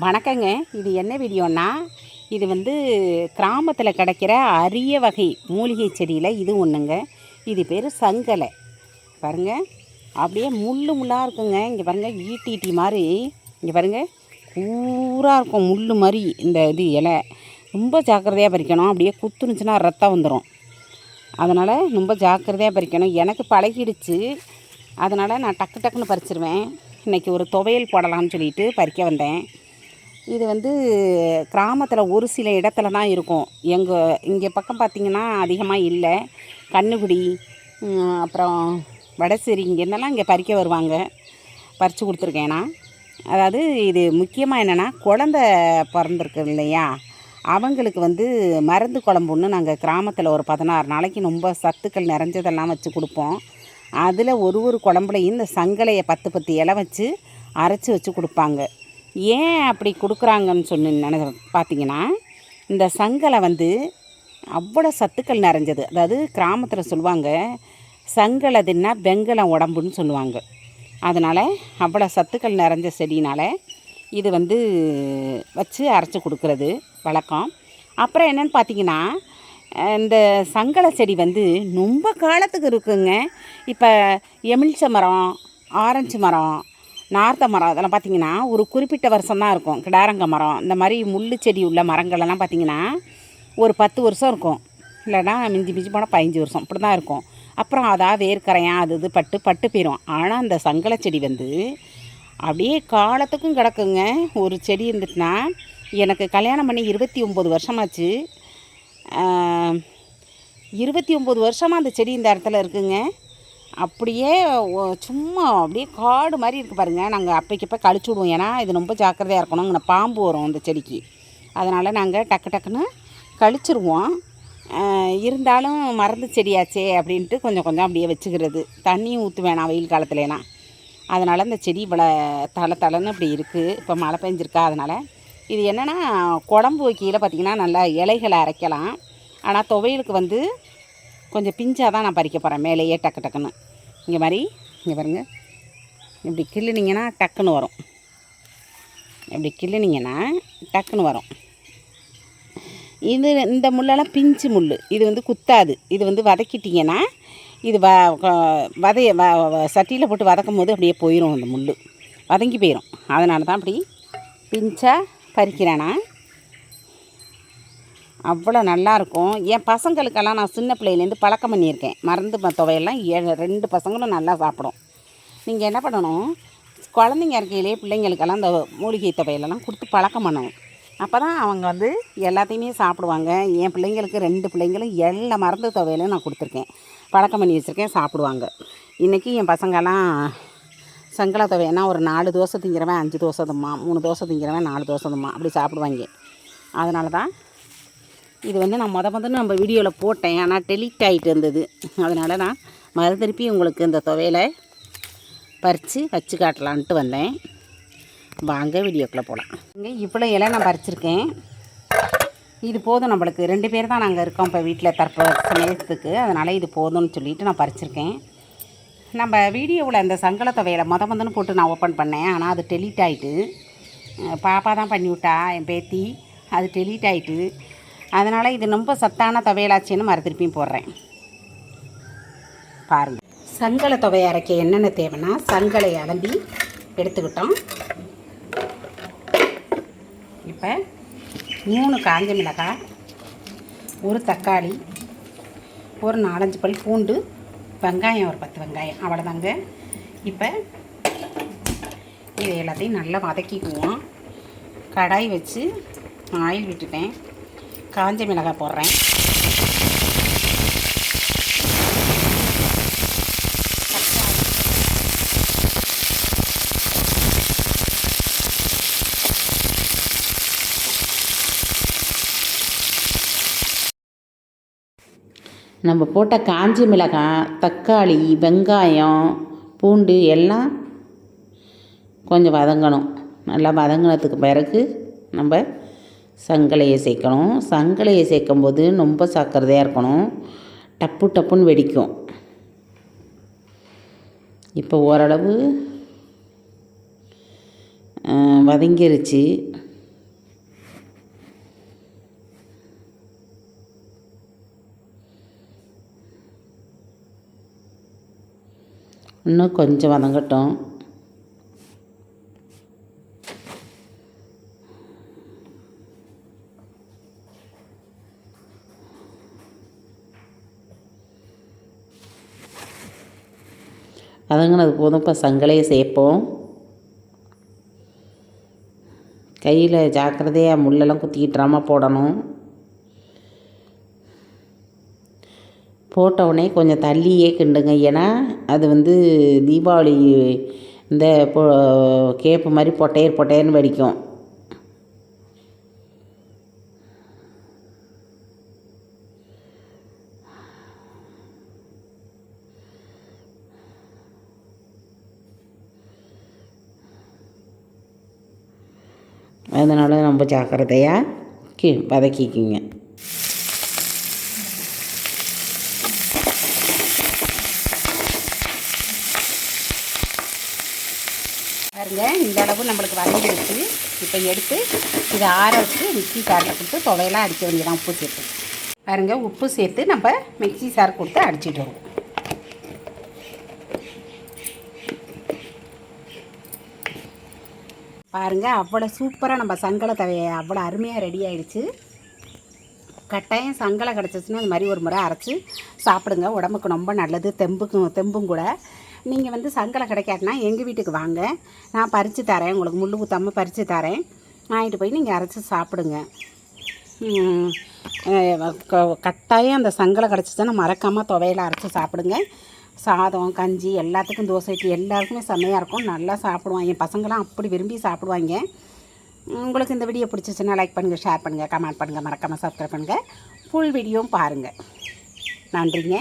வணக்கங்க. இது என்ன வீடியோன்னா இது வந்து கிராமத்தில் கிடைக்கிற அரிய வகை மூலிகை செடியில் இது ஒன்றுங்க இது பேர் சங்கலை. பாருங்க. அப்படியே முள்ளு முள்ளாக இருக்குங்க. இங்கே பாருங்கள் ஈட்டி ஈட்டி மாதிரி இங்கே பாருங்கள் கூராக இருக்கும் முள் மாதிரி இந்த இது இலை. ரொம்ப ஜாக்கிரதையாக பறிக்கணும். அப்படியே குத்துனுச்சுன்னா ரத்தம் வந்துடும் அதனால் ரொம்ப ஜாக்கிரதையாக பறிக்கணும். எனக்கு பழகிடுச்சு. அதனால் நான் டக்கு டக்குன்னு பறிச்சிருவேன். இன்றைக்கி ஒரு துவையல் போடலாம்னு சொல்லிட்டு பறிக்க வந்தேன். இது வந்து கிராமத்தில் ஒரு சில இடத்துல தான் இருக்கும். எங்கள் இங்கே பக்கம் பார்த்திங்கன்னா அதிகமாக இல்லை. கண்ணுக்குடி அப்புறம் வடசேரி இங்கேருந்தெல்லாம் இங்கே பறிக்க வருவாங்க. பறித்து கொடுத்துருக்கேன் நான். அதாவது இது முக்கியமாக என்னென்னா குழந்த பிறந்திருக்கு இல்லையா? அவங்களுக்கு வந்து மருந்து குழம்புன்னு நாங்கள் கிராமத்தில் ஒரு பதினாறு நாளைக்கு ரொம்ப சத்துக்கள் நிறைஞ்சதெல்லாம் வச்சு கொடுப்போம். அதில் ஒரு ஒரு குழம்புலையும் இந்த சங்கலையை பத்து பத்து இலை வச்சு அரைச்சி வச்சு கொடுப்பாங்க. ஏன் அப்படி கொடுக்குறாங்கன்னு சொன்ன பார்த்தீங்கன்னா இந்த சங்கலை வந்து அவ்வளோ சத்துக்கள் நிறைஞ்சது. அதாவது கிராமத்தில் சொல்லுவாங்க சங்கலை தின்னா வெங்கலம் உடம்புன்னு சொல்லுவாங்க. அதனால் அவ்வளோ சத்துக்கள் நிறைஞ்ச செடினால் இது வந்து வச்சு அரைச்சி கொடுக்குறது வழக்கம். அப்புறம் என்னென்னு பார்த்தீங்கன்னா இந்த சங்கல செடி வந்து ரொம்ப காலத்துக்கு இருக்குங்க. இப்போ எமிழ்ச்ச மரம் ஆரஞ்சு மரம் நார்த்த மரம் அதெல்லாம் பார்த்தீங்கன்னா ஒரு குறிப்பிட்ட வருஷம் தான் இருக்கும். கிடாரங்க மரம் இந்த மாதிரி முள்ளு செடி உள்ள மரங்களெல்லாம் பார்த்தீங்கன்னா ஒரு பத்து வருஷம் இருக்கும். இல்லைன்னா மிஞ்சி மிஞ்சி போனால் பதினஞ்சு வருஷம். இப்படி தான் இருக்கும். அப்புறம் அதாக வேர்க்கரையான் அது இது பட்டு பட்டு போயிடும் ஆனால் அந்த சங்கல செடி வந்து அப்படியே காலத்துக்கும் கிடக்குங்க. ஒரு செடி இருந்துட்டுனா எனக்கு கல்யாணம் பண்ணி இருபத்தி ஒம்பது வருஷமாச்சு. இருபத்தி ஒம்பது வருஷமாக அந்த செடி இந்த இடத்துல இருக்குங்க. அப்படியே சும்மா அப்படியே காடு மாதிரி இருக்குது பாருங்கள் நாங்கள் அப்பைக்கப்போ கழிச்சு விடுவோம். ஏன்னா இது ரொம்ப ஜாக்கிரதையாக இருக்கணும். இங்கே பாம்பு வரும் அந்த செடிக்கு. அதனால் நாங்கள் டக்கு டக்குன்னு கழிச்சிருவோம். இருந்தாலும் மருந்து செடியாச்சே அப்படின்ட்டு கொஞ்சம் கொஞ்சம் அப்படியே வச்சுக்கிறது. தண்ணியும் ஊற்று வேணாம் வெயில் காலத்துலலாம் அதனால் அந்த செடி இவ்வளோ தலை தலைன்னு அப்படி இருக்குது இப்போ மழை பெஞ்சிருக்கா அதனால். இது என்னென்னா குழம்பு வைக்கையில் பார்த்திங்கன்னா நல்லா இலைகளை அரைக்கலாம். ஆனால் துவையலுக்கு வந்து கொஞ்சம் பிஞ்சாக தான் நான் பறிக்க போகிறேன் மேலேயே டக்கு டக்குன்னு. இங்கே மாதிரி இங்கே பாருங்கள் இப்படி கிள்ளுனீங்கன்னா டக்குன்னு வரும். இப்படி கிள்ளுனீங்கன்னா டக்குன்னு வரும். இது இந்த முள்ளெல்லாம் பிஞ்சு முள் இது வந்து குத்தாது. இது வந்து வதக்கிட்டிங்கன்னா இது வ வதைய வ வ- சட்டியில் போட்டு வதக்கும் போது அப்படியே போயிடும் அந்த முள் வதங்கி போயிடும் அதனால தான் அப்படி பிஞ்சாக பறிக்கிறேன் நான். அவ்வளோ நல்லாயிருக்கும். என் பசங்களுக்கெல்லாம் நான் சின்ன பிள்ளையிலேருந்து பழக்கம் பண்ணியிருக்கேன். மருந்து துவையெல்லாம் ஏ- ரெண்டு பசங்களும் நல்லா சாப்பிடும். நீங்கள் என்ன பண்ணணும்? குழந்தைங்க இருக்கையிலே பிள்ளைங்களுக்கெல்லாம் இந்த மூலிகை துவையலெல்லாம் கொடுத்து பழக்கம் பண்ணணும். அப்போ தான் அவங்க வந்து எல்லாத்தையுமே சாப்பிடுவாங்க. என் பிள்ளைங்களுக்கு ரெண்டு பிள்ளைங்களும் எல்லா மருந்து துவையலும் நான் கொடுத்துருக்கேன். பழக்கம் பண்ணி வச்சுருக்கேன் சாப்பிடுவாங்க. இன்றைக்கி என் பசங்கெல்லாம் சங்கல துவையனா ஒரு நாலு தோசை திங்கிறவன் அஞ்சு தோசை தம்மா மூணு தோசை திங்கிறவன் நாலு தோசை தம்மா அப்படி சாப்பிடுவாங்க. அதனால தான் இது வந்து நான் மொத முதல்ல நம்ம வீடியோவில் போட்டேன். ஆனால் டெலிட் ஆகிட்டு இருந்தது. அதனால் நான் மறு திருப்பி உங்களுக்கு இந்த துவையலை பறித்து வச்சு காட்டலான்ட்டு வந்தேன். வாங்க வீடியோக்குள்ளே போகலாம் இங்கே இவ்வளோ இலை நான் பறிச்சிருக்கேன். இது போதும் நம்மளுக்கு. ரெண்டு பேர் தான் நாங்கள் இருக்கோம் இப்போ வீட்டில் தற்ப சமயத்துக்கு. அதனால் இது போதும்னு சொல்லிட்டு நான் பறிச்சிருக்கேன். நம்ம வீடியோவில் அந்த சங்கல துவையலை மொத முதன்னு போட்டு நான் ஓப்பன் பண்ணேன். ஆனால் அது டெலிட் ஆகிட்டு பாப்பா தான் பண்ணி விட்டா என் பேத்தி. அது டெலிட் ஆகிட்டு அதனால் இது ரொம்ப சத்தான துவையலாச்சின்னு மறுத்திருப்பியும் போடுறேன். பாருங்கள் சங்கலை துவையை அரைக்க என்னென்ன தேவைன்னா சங்கலை அலம்பி எடுத்துக்கிட்டோம். இப்போ மூணு காஞ்ச மிளகாய் ஒரு தக்காளி ஒரு நாலஞ்சு பல் பூண்டு வெங்காயம் ஒரு பத்து வெங்காயம் அவ்வளோதாங்க இப்போ இது எல்லாத்தையும் நல்லா வதக்கிக்குவோம். கடாய் வச்சு ஆயில் விட்டுட்டேன். காஞ்ச மிளகாய் போடுறேன். நம்ம போட்ட காஞ்சி மிளகாய் தக்காளி வெங்காயம் பூண்டு எல்லாம் கொஞ்சம் வதங்கணும். நல்லா வதங்கினதுக்கு பிறகு நம்ம சங்கலையை சேர்க்கணும். சங்கலையை சேர்க்கும்போது ரொம்ப சக்கரதையாக இருக்கணும். டப்பு டப்புன்னு வெடிக்கும். இப்போ ஓரளவு வதங்கிருச்சு. இன்னும் கொஞ்சம் வதங்கட்டும். வதங்கினது போதும் இப்போ சங்கலையை சேர்ப்போம். கையில் ஜாக்கிரதையாக முள்ளெல்லாம் குத்திக்கிட்டுறாமல் போடணும். போட்ட உடனே கொஞ்சம் தள்ளியே கிண்டுங்க. ஏன்னா அது வந்து தீபாவளி இந்த பொ கேப்பு மாதிரி பொட்டையர் பொட்டையர்னு வெடிக்கும். அதனால் ரொம்ப ஜாக்கிரதையாக கி வதக்கிக்கிங்க. பாருங்க இந்த அளவு நம்மளுக்கு வதங்கிடுச்சு. இப்போ எடுத்து இதை ஆற வச்சு மிக்ஸி சாரில் கொடுத்து துவையெல்லாம் அடிக்க வேண்டியதான் உப்பு சேர்த்து. பாருங்க உப்பு சேர்த்து நம்ம மிக்ஸி சார் கொடுத்து அடிச்சிட்டு வருவோம். பாருங்கள் அவ்வளோ சூப்பராக நம்ம சங்கலை தவைய அவ்வளோ அருமையாக ரெடி ஆயிடுச்சு. கட்டாயம் சங்கலை கிடச்சிச்சின்னா இந்த மாதிரி ஒரு முறை அரைச்சி சாப்பிடுங்க. உடம்புக்கு ரொம்ப நல்லது தெம்புக்கும் தெம்பும் கூட. நீங்கள் வந்து சங்கலை கிடைக்காட்டினா எங்கள் வீட்டுக்கு வாங்க. நான் பறித்து தரேன் உங்களுக்கு முள் குத்தாமல் பறித்து தரேன். வாங்கிட்டு போய் நீங்கள் அரைச்சி சாப்பிடுங்க. க- கட்டாயம் அந்த சங்கலை கிடச்சிச்சின்னா மறக்காமல் துவையில அரைச்சி சாப்பிடுங்க. சாதம் கஞ்சி எல்லாத்துக்கும் தோசை இட்லி எல்லாருக்குமே செம்மையாக இருக்கும். நல்லா சாப்பிடுவாங்க. என் பசங்களாம் அப்படி விரும்பி சாப்பிடுவாங்க. உங்களுக்கு இந்த வீடியோ பிடிச்சிச்சுன்னா லைக் பண்ணுங்கள் ஷேர் பண்ணுங்கள் கமெண்ட் பண்ணுங்கள் மறக்காமல் சப்ஸ்கிரைப் பண்ணுங்கள் ஃபுல் வீடியோவும் பாருங்கள் நன்றிங்க.